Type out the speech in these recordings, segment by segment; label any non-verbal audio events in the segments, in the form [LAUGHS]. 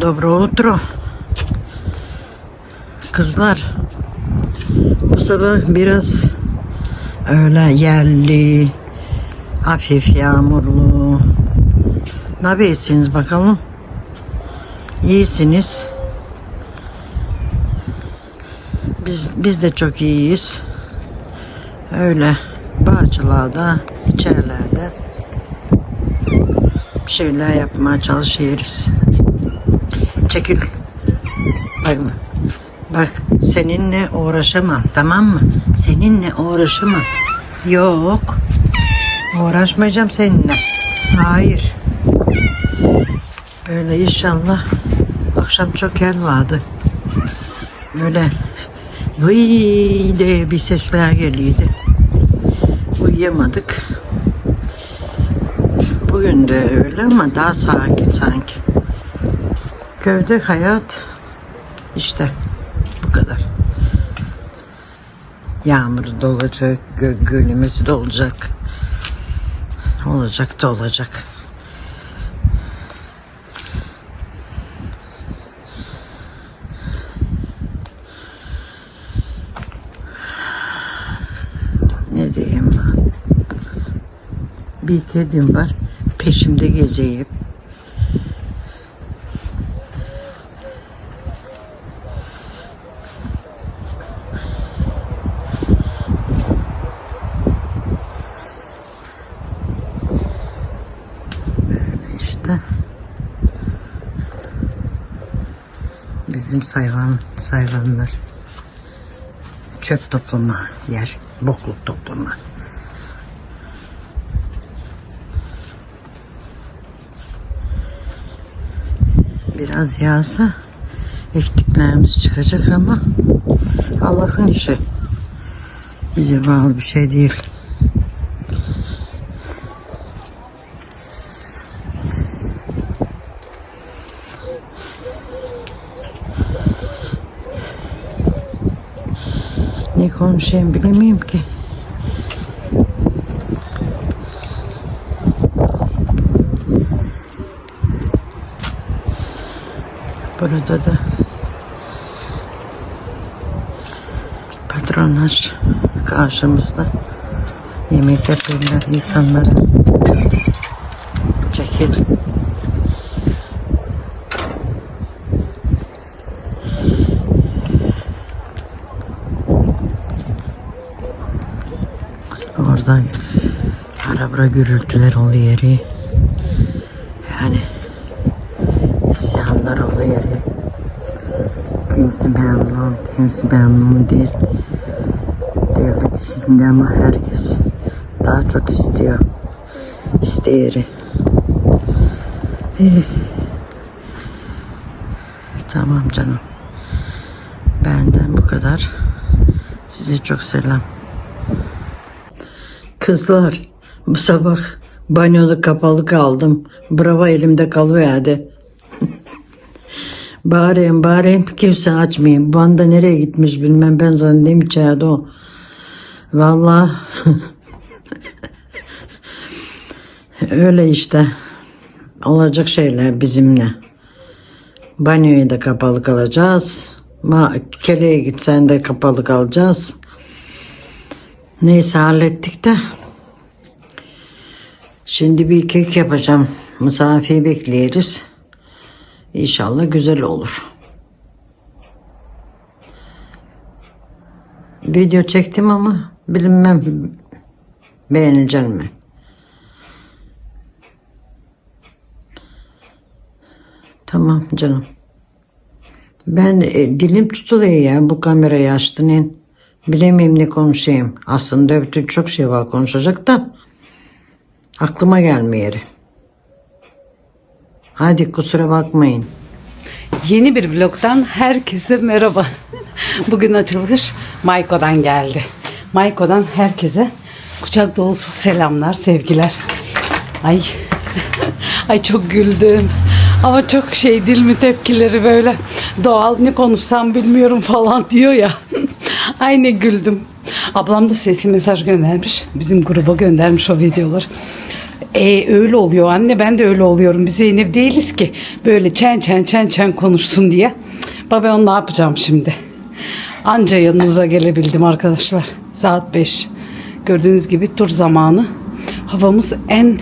Dobro utro. Kızlar. Bu sabah biraz öyle yerli, hafif yağmurlu. Ne yapıyorsunuz bakalım? İyisiniz. Biz, biz de çok iyiyiz. Öyle bahçelerde, içerilerde bir şeyler yapmaya çalışıyoruz. Çekil. Bak, bak seninle uğraşamam tamam mı? Seninle uğraşamam. Yok. Uğraşmayacağım seninle. Hayır. Böyle inşallah akşam çok yer vardı. Böyle vıy diye bir sesler geliyordu. Uyuyamadık. Bugün de öyle ama daha sakin sanki. Köyde hayat işte bu kadar. Yağmuru da olacak, gö gölümesi de olacak. Olacak da olacak. Ne diyeyim ben? Bir kedim var. Peşimde gezeyip. Böyle işte. Bizim sayvan, sayvanlar. Çöp toplama yer. Bokluk toplama. Biraz yağsa ektiklerimiz çıkacak ama Allah'ın işi. Bize bağlı bir şey değil. Ne konuşayım bilemiyorum ki. Burada da patronlar karşımızda yemek yapıyorlar insanlara. Çekil. Orada araba gürültüler oluyor yeri. Yani isyanlar oluyor. Kimisi memnun, kimisi memnun değil. Devlet içinde ama herkes daha çok istiyor. İsteyeri. İyi. Tamam canım. Benden bu kadar. Size çok selam. Kızlar bu sabah banyoda kapalı kaldım. Bravo elimde kalıverdi. [LAUGHS] bağırayım bağırayım kimse açmayayım. Bu anda nereye gitmiş bilmem ben zannedeyim içeride o. Vallahi [LAUGHS] öyle işte olacak şeyler bizimle. Banyoya da kapalı kalacağız. Ma keleye gitsen de kapalı kalacağız. Neyse hallettik de. Şimdi bir kek yapacağım. Misafir bekleyeriz. İnşallah güzel olur. Video çektim ama bilmem beğenecek mi? Tamam canım. Ben e, dilim tutuluyor ya bu kamerayı açtın. Bilemiyorum ne konuşayım. Aslında öbür çok şey var konuşacak da aklıma gelmiyor. Hadi kusura bakmayın. Yeni bir vlogdan herkese merhaba. [LAUGHS] Bugün açılış Mayko'dan geldi. Mayko'dan herkese kucak dolusu selamlar, sevgiler. Ay, [LAUGHS] ay çok güldüm. Ama çok şey dil mi tepkileri böyle doğal ne konuşsam bilmiyorum falan [LAUGHS] diyor ya. ay ne güldüm. Ablam da sesli mesaj göndermiş. Bizim gruba göndermiş o videoları. E öyle oluyor anne ben de öyle oluyorum. Biz Zeynep değiliz ki böyle çen çen çen çen konuşsun diye. Baba onu ne yapacağım şimdi? Anca yanınıza gelebildim arkadaşlar. Saat 5. Gördüğünüz gibi tur zamanı. Havamız en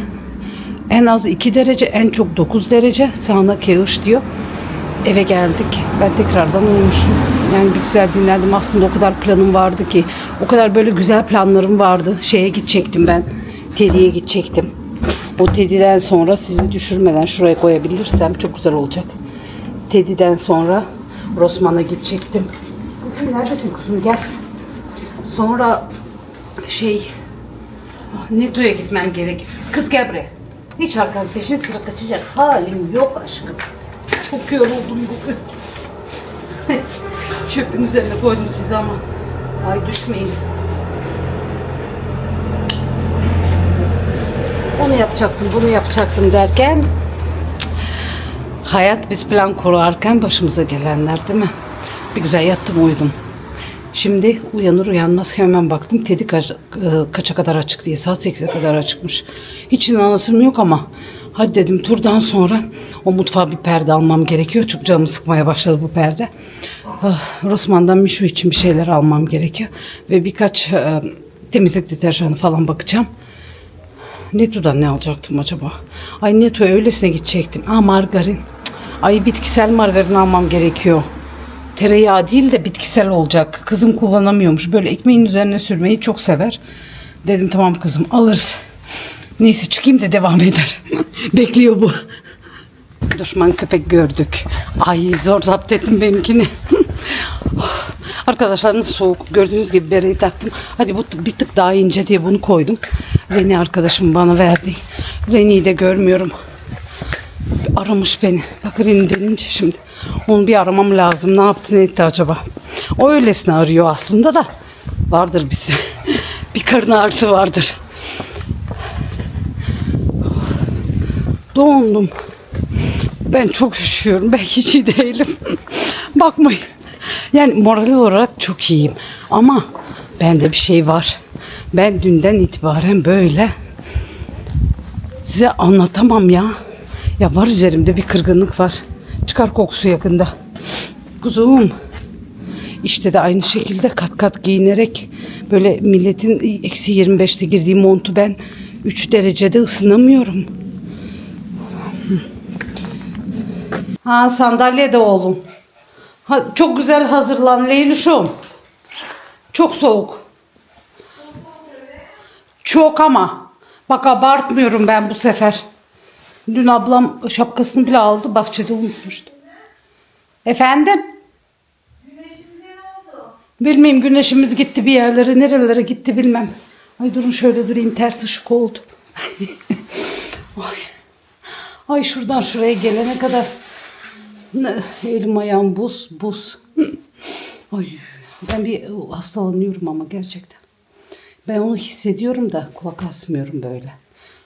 en az 2 derece, en çok 9 derece. Sağanak yağış diyor. Eve geldik. Ben tekrardan uyumuşum. Yani bir güzel dinlendim. Aslında o kadar planım vardı ki. O kadar böyle güzel planlarım vardı. Şeye gidecektim ben. Teddy'ye gidecektim. O Teddy'den sonra sizi düşürmeden şuraya koyabilirsem çok güzel olacak. Teddy'den sonra Rosman'a gidecektim. Bugün neredesin kuzum gel. Sonra şey ah, Neto'ya gitmem gerek. Kız gel buraya. Hiç arkanın peşin sıra kaçacak halim yok aşkım. Çok yoruldum bugün. [LAUGHS] Çöpün üzerine koydum size ama. Ay düşmeyin. Onu yapacaktım, bunu yapacaktım derken hayat biz plan kurarken başımıza gelenler değil mi? Bir güzel yattım uyudum. Şimdi uyanır uyanmaz hemen baktım Teddy kaç, e, kaça kadar açık diye. Saat 8'e kadar açıkmış. Hiç inanasım yok ama hadi dedim turdan sonra o mutfağa bir perde almam gerekiyor. Çok canımı sıkmaya başladı bu perde. Ah, Rosman'dan Mişu için bir şeyler almam gerekiyor. Ve birkaç e, temizlik deterjanı falan bakacağım. Neto'dan ne alacaktım acaba? Ay Neto'ya öylesine gidecektim. Aa margarin. Ay bitkisel margarin almam gerekiyor. Tereyağı değil de bitkisel olacak. Kızım kullanamıyormuş. Böyle ekmeğin üzerine sürmeyi çok sever. Dedim tamam kızım alırız. Neyse çıkayım da devam eder. [LAUGHS] Bekliyor bu. Düşman köpek gördük. Ay zor zapt ettim benimkini. [LAUGHS] Arkadaşlar nasıl soğuk. Gördüğünüz gibi bereyi taktım. Hadi bu bir tık daha ince diye bunu koydum. Reni arkadaşım bana verdi. Reni'yi de görmüyorum. Aramış beni. Bak Reni denince şimdi. Onu bir aramam lazım. Ne yaptı ne etti acaba? O öylesine arıyor aslında da. Vardır bizi. [LAUGHS] bir karın ağrısı vardır. Dondum. Ben çok üşüyorum. Ben hiç iyi değilim. [LAUGHS] Bakmayın. Yani moral olarak çok iyiyim. Ama bende bir şey var. Ben dünden itibaren böyle size anlatamam ya. Ya var üzerimde bir kırgınlık var. Çıkar kokusu yakında. Kuzum. İşte de aynı şekilde kat kat giyinerek böyle milletin eksi 25'te girdiği montu ben 3 derecede ısınamıyorum. Ha sandalye de oğlum. Ha, çok güzel hazırlan Leylüş'üm. Çok soğuk. Çok ama. Bak abartmıyorum ben bu sefer. Dün ablam şapkasını bile aldı. Bahçede unutmuştu. Efendim? Bilmeyeyim güneşimiz gitti bir yerlere. Nerelere gitti bilmem. Ay durun şöyle durayım. Ters ışık oldu. [LAUGHS] Ay. Ay şuradan şuraya gelene kadar ne, elim ayağım buz buz. Ay ben bir hastalanıyorum ama gerçekten. Ben onu hissediyorum da kulak asmıyorum böyle.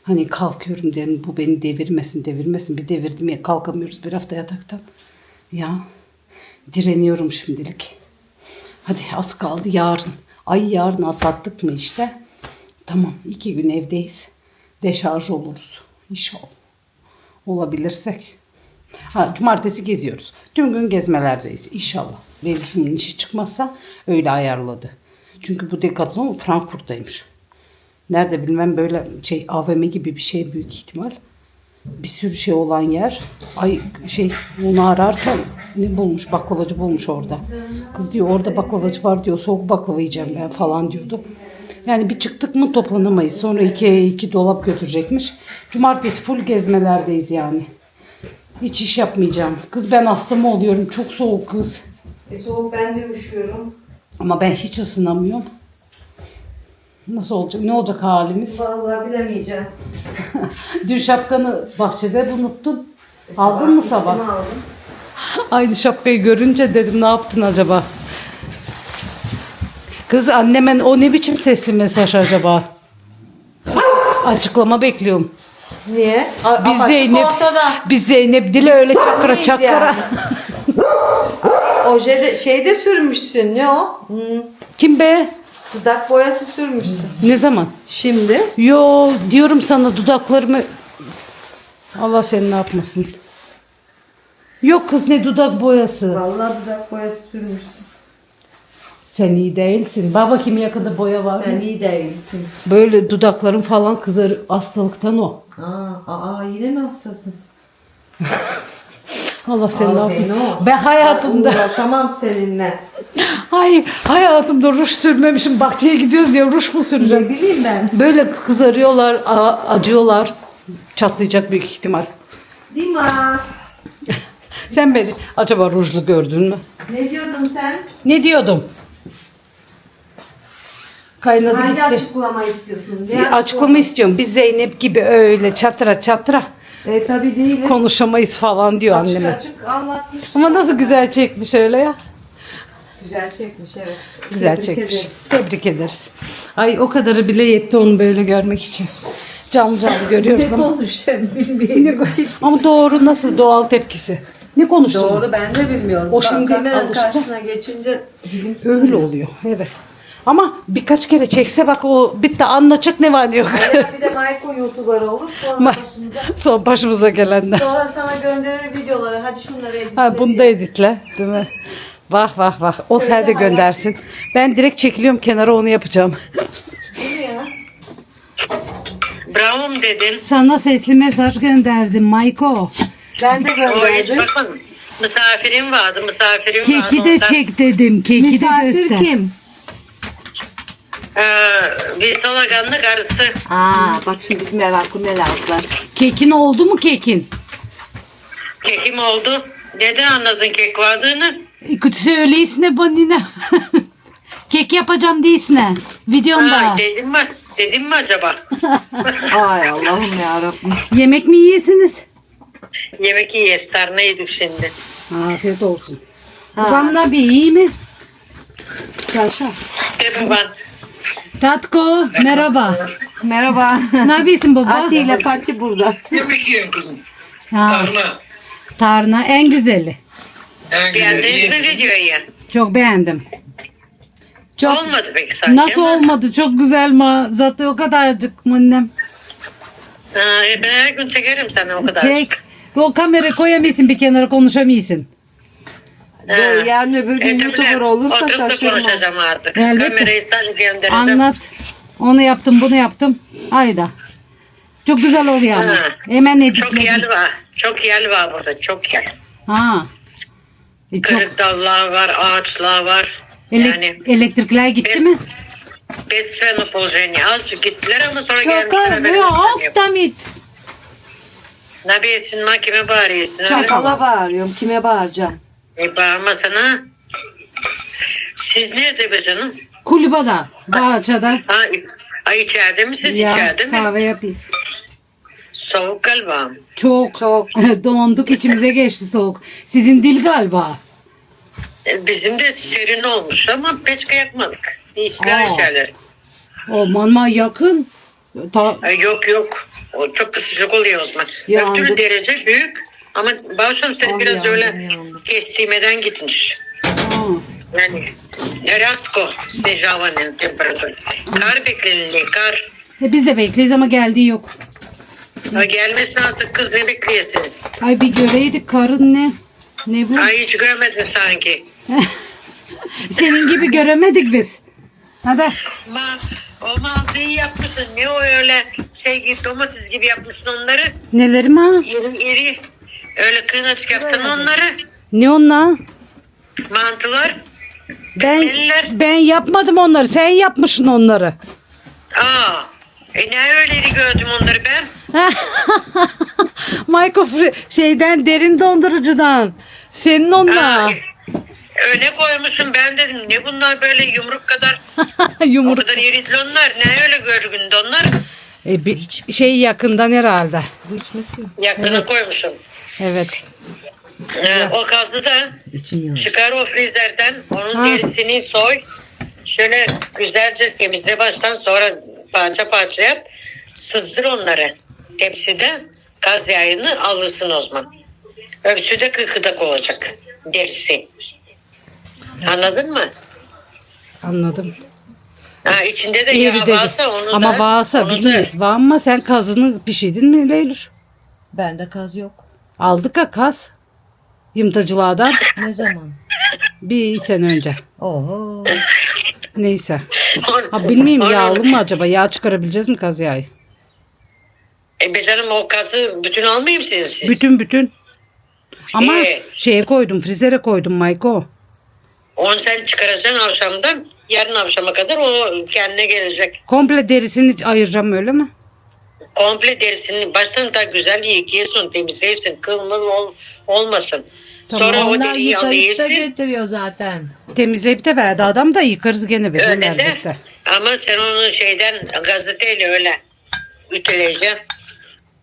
Hani kalkıyorum derim bu beni devirmesin devirmesin. Bir devirdim ya kalkamıyoruz bir hafta yataktan. Ya direniyorum şimdilik. Hadi az kaldı yarın. Ay yarın atlattık mı işte. Tamam iki gün evdeyiz. Deşarj oluruz. İnşallah. Olabilirsek. Ha, cumartesi geziyoruz. Tüm gün gezmelerdeyiz inşallah. Leylucuğumun işi çıkmazsa öyle ayarladı. Çünkü bu Decathlon Frankfurt'taymış. Nerede bilmem böyle şey AVM gibi bir şey büyük ihtimal. Bir sürü şey olan yer. Ay şey onu ararken ne bulmuş baklavacı bulmuş orada. Kız diyor orada baklavacı var diyor soğuk baklava yiyeceğim ben falan diyordu. Yani bir çıktık mı toplanamayız. Sonra iki, iki dolap götürecekmiş. Cumartesi full gezmelerdeyiz yani. Hiç iş yapmayacağım. Kız ben hasta mı oluyorum? Çok soğuk kız. E soğuk ben de üşüyorum. Ama ben hiç ısınamıyorum. Nasıl olacak? Ne olacak halimiz? Vallahi bilemeyeceğim. [LAUGHS] Dün şapkanı bahçede unuttun. Aldın mı sabah? Aldım. [LAUGHS] Aynı şapkayı görünce dedim ne yaptın acaba? Kız annemen o ne biçim sesli mesaj acaba? Açıklama bekliyorum. Niye? A- Biz Zeynep, biz Zeynep dile öyle çakra çakra. yani. [LAUGHS] Oje de, şeyde sürmüşsün. Ne o? Hmm. Kim be? Dudak boyası sürmüşsün. Ne zaman? Şimdi. Yo diyorum sana dudaklarımı Allah seni ne yapmasın. Yok kız ne dudak boyası. Vallahi dudak boyası sürmüşsün. Sen iyi değilsin. Bak bakayım yakında boya var Sen mı? iyi değilsin. Böyle dudakların falan kızar hastalıktan o. Aa, aa yine mi hastasın? [LAUGHS] Allah seni ne. Zeyno. Ben hayatımda Ben uğraşamam seninle. Hayır, hayatımda ruj sürmemişim. Bahçeye gidiyoruz diye ruj mu süreceğim? Ne bileyim ben. Böyle kızarıyorlar, acıyorlar. Çatlayacak büyük ihtimal. Dima. [LAUGHS] Sen beni acaba rujlu gördün mü? Ne diyordun sen? Ne diyordum? Kaynadı Hangi gitti. açıklama istiyorsun? Ne Bir açıklama istiyorum. Biz Zeynep gibi öyle çatıra çatıra E tabi değiliz. konuşamayız falan diyor Açık anneme. açık anlatmış. Ama nasıl güzel çekmiş öyle ya. Güzel çekmiş evet. Güzel Tebrik çekmiş. ederim. Tebrik ederiz. Ay o kadarı bile yetti onu böyle görmek için. Canlı canlı [LAUGHS] görüyoruz Ne ama. konuşayım bilmiyorum. Ama doğru nasıl doğal tepkisi? Ne konuştun? Doğru ben de bilmiyorum. O Bak, şimdi kameranın alıştı. karşısına geçince Öyle oluyor. Evet. Ama birkaç kere çekse bak o bitti anlatacak ne var ne yok. Veya bir de [LAUGHS] Mayko YouTuber olur. Sonra Ma- başımıza, Son başımıza gelenler. sonra sana gönderir videoları. Hadi şunları editle. Ha bunu da editle değil mi? Vah vah vah. O sen de göndersin. Ben direkt çekiliyorum kenara onu yapacağım. Değil mi ya? Bravo dedin? Sana sesli mesaj gönderdim Mayko. Ben de O hiç gönderdim. bakmadım. Misafirim vardı, misafirim Keki vardı. de ondan- çek dedim. Keki de Misafir göster. kim? Ee, Vistalagan'ın karısı. Aa bak şimdi biz meraklı meraklı. Kekin oldu mu kekin? Kekim oldu. Neden anladın kek vardığını? Söyleyisine banine. [LAUGHS] Kek yapacağım değilsine. Videonda. Ha, dedim mi? Dedim mi acaba? [LAUGHS] Ay Allah'ım ya Rabbim. Yemek mi yiyesiniz? Yemek yiyiz, tarhana yedik şimdi. Afiyet olsun. Babam ne yapıyor iyi mi? Yaşa. Dedim ben. Tatko merhaba. Merhaba. ne yapıyorsun baba? Ati ile Pati burada. Yemek yiyin kızım. Ha, Tarhana. tarhana en güzeli. En Beğendiniz mi videoyu? Çok beğendim. Çok Olmadı peki sanki Nasıl ama. olmadı? Çok güzel ma. Zaten o kadarcık annem. Ha, e, ben her gün çekerim sana o kadar. Çek. O kamerayı koyamıyorsun bir kenara konuşamıyorsun. Doğru, yarın öbür gün E, YouTuber olursa Oturup da şaşırma. konuşacağım artık. Elbette. Kamerayı sen göndereceğim. Anlat. Onu yaptım bunu yaptım. Ayda. Çok güzel oluyor ama. Ha. Hemen Çok editledim. yer var. Çok yer var burada. Çok yer. Ha. E, çok Kırık dallar var, ağaçlar var. ele- yani elektrikler gitti mi? ve napolceni azıcık gittiler ama sonra Çok gelmişler. ya of damit. Ne bilsin ma kime bağırıyorsun öyle mi? Çakala bağırıyorum. Kime bağıracağım? E, bağırma sana. Siz nerede be canım? Kulübada, bahçede. Ha, ay içeride mi siz Ya içeride mi? kahve yapıyız. Soğuk galiba. Çok. Çok. [LAUGHS] Donduk içimize geçti soğuk. Sizin dil galiba. E, bizim de serin olmuş ama peçke yakmadık. İçkiler içerler. Aman ma yakın. Ta- yok yok. O çok sıcak oluyor o zaman. Yandık. Öbür derece büyük. Ama Bağışım seni Ay, biraz yandım, öyle yandım. gitmiş. Yani Erasko Sejava'nın temperatürü. Kar bekleniliyor kar. E biz de bekleyiz ama geldiği yok. Ha, gelmesin artık kız ne bekliyorsunuz? Ay bir göreydik karın ne? Ne bu? Ay hiç görmedin sanki. [LAUGHS] Senin gibi göremedik biz. Hadi. Ma, o mantıyı yapmışsın. Ne o öyle şey gibi domates gibi yapmışsın onları. Neleri ma? İri iri. Öyle kıynaçık yaptın onları. Ne onlar? Mantılar. Ben Eller. ben yapmadım onları. Sen yapmışsın onları. Aa. E ne öyle iri gördüm onları ben. [LAUGHS] Michael şeyden derin dondurucudan. Senin onlar. Aa, öne koymuşum ben dedim. Ne bunlar böyle yumruk kadar. [LAUGHS] O Yumurta. kadar iritli onlar. Ne öyle görgünde onlar. E, bir şey yakından herhalde. Bu içme suyu. Yakına koymuşum. Evet. Ee, o kazdı da çıkar o frizlerden. Onun Ha. derisini soy. Şöyle güzelce temizle baştan sonra parça parça yap. Sızdır onları. Tepside gaz yağını alırsın o zaman. Öbürsü de kıkıdak olacak derisi. Anladın mı? Anladım. Ha, içinde de Eğri yağ dedi. varsa onu Ama da... varsa onu da- bilmeyiz. Var ama sen kazını pişirdin mi Leylül? Bende kaz yok. Aldık ya kaz. Yımtacılardan Ne zaman? bir sene önce. Oho. Neyse. Ha bilmiyorum yağlı mı acaba? Yağ çıkarabileceğiz mi kaz yağı? E be canım o kazı bütün almayayım siz. siz? Bütün bütün. Ama Ee? şeye koydum, frizere koydum Mayko. Onu sen çıkaracaksın akşamdan. Yarın akşama kadar o kendine gelecek. Komple derisini ayıracağım öyle mi? Komple derisini baştan da güzel yıkayasın, temizleyesin. Kılmız ol, olmasın. Sonra o Onlar deriyi yıkayıp da alıyorsun. getiriyor zaten. Temizleyip de verdi adam da yıkarız gene bir Öyle de. elbette. Ama sen onu şeyden gazeteyle öyle ütüleyeceksin.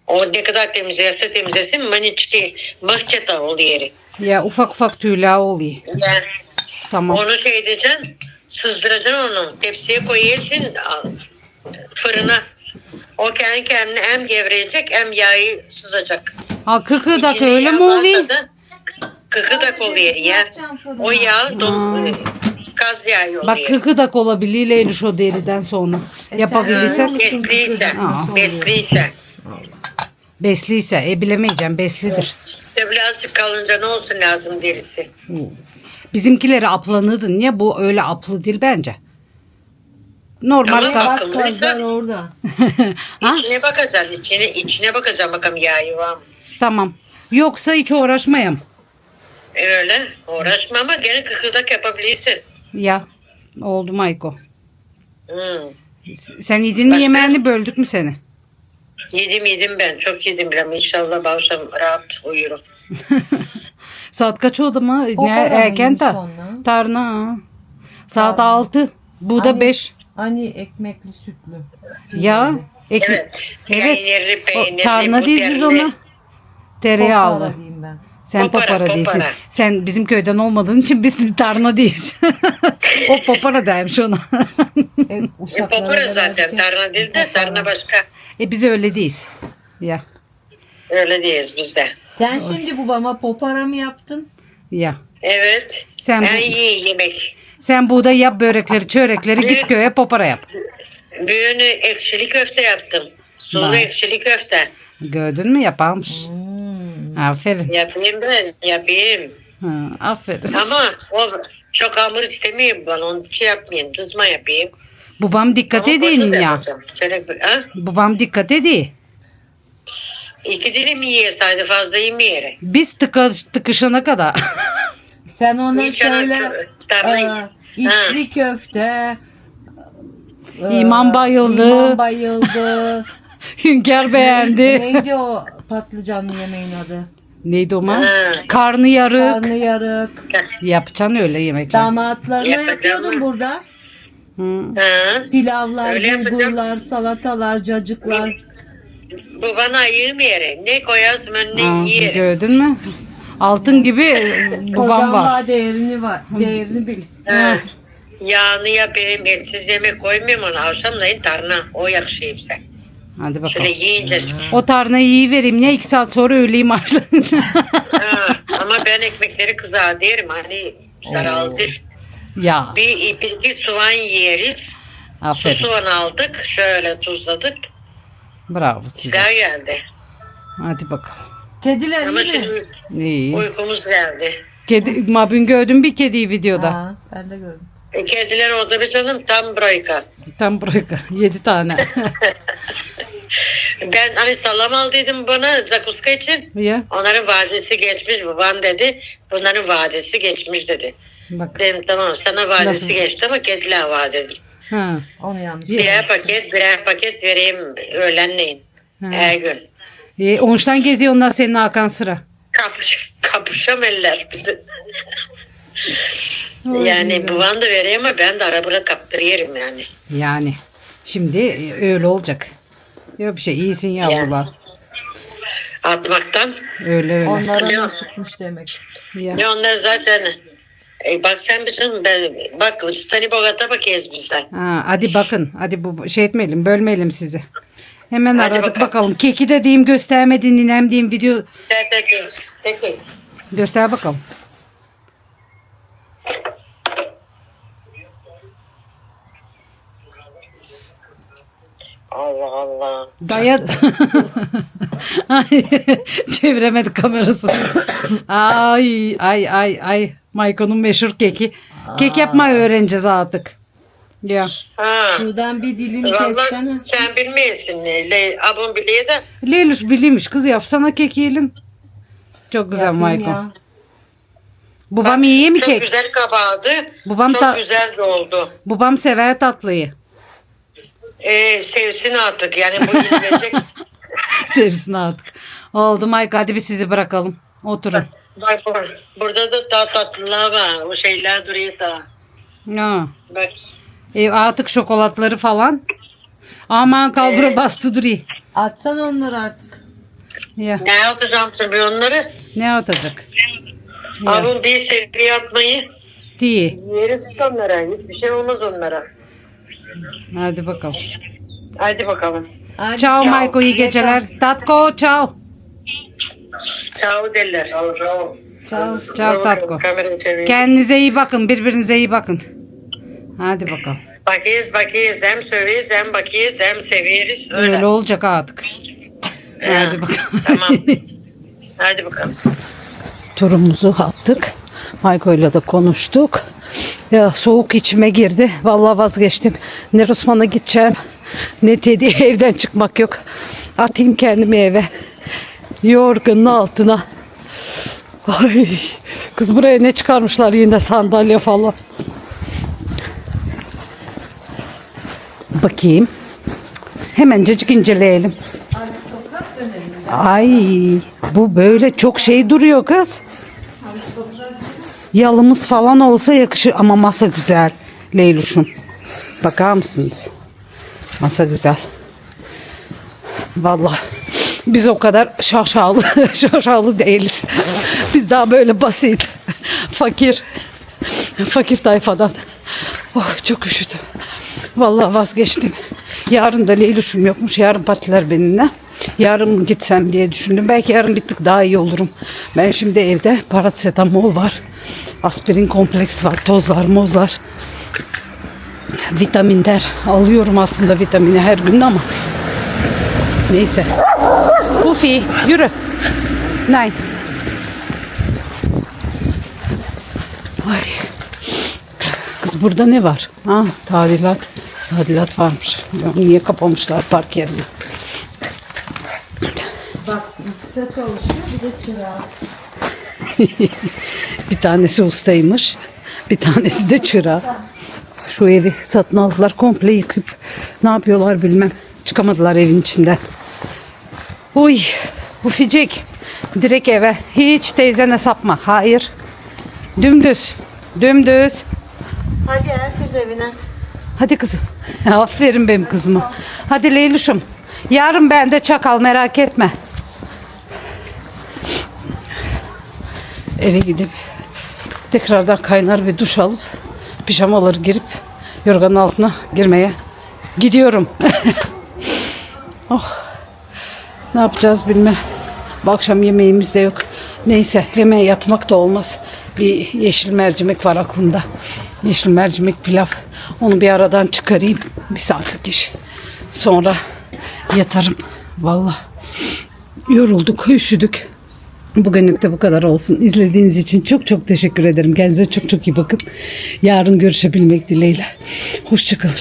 O ne kadar temizlerse temizlesin maniçki mahçeta ol yeri. Ya ufak ufak tüyler oluyor. Yani Tamam. onu şey edeceksin, sızdıracaksın onu. Tepsiye koyacaksın al, fırına. O kendi kendine hem gevreyecek hem yağı sızacak. Ha kıkırdak İçinde öyle yağ mi oluyor? varsa da oluyor ya. O yağ don, kaz yağı oluyor. Bak kıkırdak olabilir Leyluş o deriden sonra. Yapabilirsen. Besliyse, Aa. besliyse. Besliyse. E bilemeyeceğim beslidir. İşte birazcık kalınca ne olsun lazım derisi. Bizimkileri aplanırdın ya bu öyle aplı değil bence. Normal Ama kaz. Bak kazlar orada. [LAUGHS] ha? İçine bakacaksın, içine, içine bakacaksın bakalım yağı var mı? Tamam. Yoksa hiç uğraşmayayım. Öyle, uğraşma ama gene kıkırdak yapabilirsin. Ya oldu Mayko. Hmm. Sen yedin mi Başka? yemeğini böldük mü seni? Yedim yedim ben, çok yedim bile ama inşallah bu akşam rahat uyurum. [LAUGHS] Saat kaç oldu mu? Ne para erken mıymış ta. onlar? Tarna. Saat 6. Bu da Hani- 5. Hani ekmekli sütlü. Ya. Ek- Evet, Evet. peynirli O, peynirli, tarna değiliz biz ona. Tereyağlı. Popara diyeyim ben. Sen Popara, popara, değilsin. popara. Sen bizim köyden olmadığın için biz [LAUGHS] tarna değiliz. [LAUGHS] o popara dermiş ona. [LAUGHS] E, E, da zaten, tarna değil de tarna başka. e biz öyle değiliz. Ya. Öyle değiliz biz de. Sen şimdi babama popara mı yaptın? Ya. Evet, Sen bu- en iyi yemek. Sen buğday yap börekleri, çörekleri git köye popara yap. Büyüğünü ekşili köfte yaptım. Sulu ekşili köfte. Gördün mü yaparmış. Aferin. Yapayım ben, yapayım. Ha, aferin. Ama o çok hamur istemiyorum ben onu şey yapmayayım, kızma yapayım. Babam dikkat Ama edin koca da ya. yapacağım. Şöyle bir, ha? Babam dikkat edin. İki dilim yiyeseydi fazla yemeyerek. Biz tıka, tıkışana kadar. [LAUGHS] Sen ona İyi sana söyle. kö- tarlayı- e, içli köfte. e, İmam bayıldı. İmam bayıldı. [LAUGHS] Hünkar beğendi. Neydi o patlıcanlı yemeğin adı? Neydi o man? Karnı yarık. Karnı yarık. Yapacaksın öyle yemekler. Damatlarına Yapacağım yapıyordun mı? burada. Hı. Pilavlar, Öyle yapacağım. bulgurlar, salatalar, cacıklar. Bu bana yemeyerek. Ne koyarsın önüne Aa, yiyerek. gördün mü? Altın gibi babam var. var değerini var. Değerini bil. Ha. Yağını yapayım, etsiz yemek koymayayım ona. Akşamleyin tarhana. O yakışıyor bize. Hadi Şöyle bakalım. yiyince. O tarnayı iyi vereyim ne iki saat sonra öğleyi başlayın. ha. Ama ben ekmekleri kızağı derim. Hani zararlı değil. ya Bir, bir iki soğan yeriz. Su aferin. soğan aldık. Şöyle tuzladık. Bravo size. Güzel geldi. Hadi bakalım. Kediler Ama iyi mi? şimdi İyi. uykumuz geldi. Kedi, mabün gördüm bir kediyi videoda. Ha, ben de gördüm. E, kediler orada bir canım tam broyka. Tam bırak. [LAUGHS] Yedi tane. [LAUGHS] Ben hani salam aldıydım bana zakuska için. ya Onların vadesi geçmiş baban dedi. Bunların vadesi geçmiş dedi. bak. Dedim tamam sana vadesi Nasıl? geçti ama kediler var dedim. Ha. Onu yanlış. Ya. Birer paket birer paket vereyim öğlenleyin. Her gün. E, onçtan geziyor onlar senin Hakan sıra. Kapış, kapışam eller. yani baban da vereyim ama ben de arabada kaptırıyorum yani. Yani. Şimdi e, öyle olacak. Yok bir şey. iyisin yavrular. Atmaktan. Öyle öyle. Onlara ne sıkmış demek. Ya. Ne onlar zaten e, bak sen misin ben bak Stani Bogat'a bakıyoruz bizden. Ha, hadi bakın. Hadi bu şey etmeyelim. Bölmeyelim sizi. Hemen Hadi aradık bakalım. bakalım. Keki de diyeyim göstermedin ninem diyeyim video. Tek tek tek. Göster bakalım. Allah Allah. Daya... [LAUGHS] Ay, Çeviremedi kamerasını. ay ay ay ay. Maykon'un meşhur keki. Kek yapmayı öğreneceğiz artık. Ya. Ha. Şuradan bir dilim Vallahi kessene. sen bilmeyesin. Le, abim biliyor da. Leyluş biliymiş kız yapsana kek yiyelim. Çok güzel Mayko. Ya. Babam iyi mi Çok kek? güzel kabardı. Babam Çok ta- güzel de oldu. Babam sever tatlıyı. Ee, sevsin artık. Yani bu yenilecek. [LAUGHS] Serisine artık. Oldu Mayko hadi biz sizi bırakalım. Oturun. Bak bur- burada da daha tatlılar var. O şeyler duruyor da. Ya. Bak. E, artık şokolatları falan. Aman kalbura bastı duruyor. Atsan onları artık. Ya. Ne atacağım şimdi onları? Ne atacak? Abim bir seviye atmayı. Diye. Yeriz onlara. Hiçbir şey olmaz onlara. Hadi bakalım. Hadi bakalım. Hadi. Ciao Mayko iyi geceler. Tatko ciao. Ciao derler. Ciao ciao. Ciao. Ciao Tatko. Kendinize iyi bakın. Birbirinize iyi bakın. Hadi bakalım. Bakıyız bakıyız. Hem sövüyoruz hem bakıyız hem seviyoruz. Öyle. Öyle olacak artık. Ha, Hadi bakalım. Tamam. [LAUGHS] Hadi bakalım. Turumuzu attık. Mayko'yla da konuştuk. Ya soğuk içime girdi. Vallahi vazgeçtim. Ne Osman'a gideceğim. Ne Teddy [LAUGHS] evden çıkmak yok. Atayım kendimi eve. Yorganın altına. Ay, kız buraya ne çıkarmışlar yine sandalye falan. Bakayım. Hemencecik inceleyelim. Ay bu böyle çok şey duruyor kız. Yalımız falan olsa yakışır ama masa güzel Leyluş'um. Bakar mısınız? Masa güzel. Vallahi biz o kadar şaşalı [LAUGHS] şaşalı değiliz. Biz daha böyle basit, fakir, fakir tayfadan. Oh çok üşüdüm. Vallahi vazgeçtim. Yarın da Leylüş'üm yokmuş. Yarın patiler benimle. Yarın mı gitsem diye düşündüm. Belki yarın bir tık daha iyi olurum. Ben şimdi evde parasetamol var. Aspirin kompleks var. Tozlar, mozlar. Vitaminler. Alıyorum aslında vitamini her gün ama. Neyse. Bufi yürü. Nein. Ay. Kız burada ne var? Ha, tadilat. Tadilat varmış. Niye kapamışlar park yerini? [LAUGHS] bir tanesi ustaymış. Bir tanesi de çırağı. Şu evi satın aldılar. Komple yıkıp ne yapıyorlar bilmem. Çıkamadılar evin içinden. Uy. Uficik. Direkt eve. Hiç teyzene sapma. Hayır. Dümdüz. Dümdüz. Hadi herkes evine. Hadi kızım. [LAUGHS] Aferin benim kızıma. Hadi Leyluş'um. Yarın bende çakal merak etme. Eve gidip tekrardan kaynar bir duş alıp pijamaları girip yorganın altına girmeye gidiyorum. [LAUGHS] oh. Ne yapacağız bilmem. Bu akşam yemeğimiz de yok. Neyse yemeğe yatmak da olmaz. Bir yeşil mercimek var aklımda. Yeşil mercimek pilav. Onu bir aradan çıkarayım. Bir saatlik iş. Sonra yatarım. Vallahi yorulduk, üşüdük. Bugünlük de bu kadar olsun. İzlediğiniz için çok çok teşekkür ederim. Kendinize çok çok iyi bakın. Yarın görüşebilmek dileğiyle. Hoşçakalın.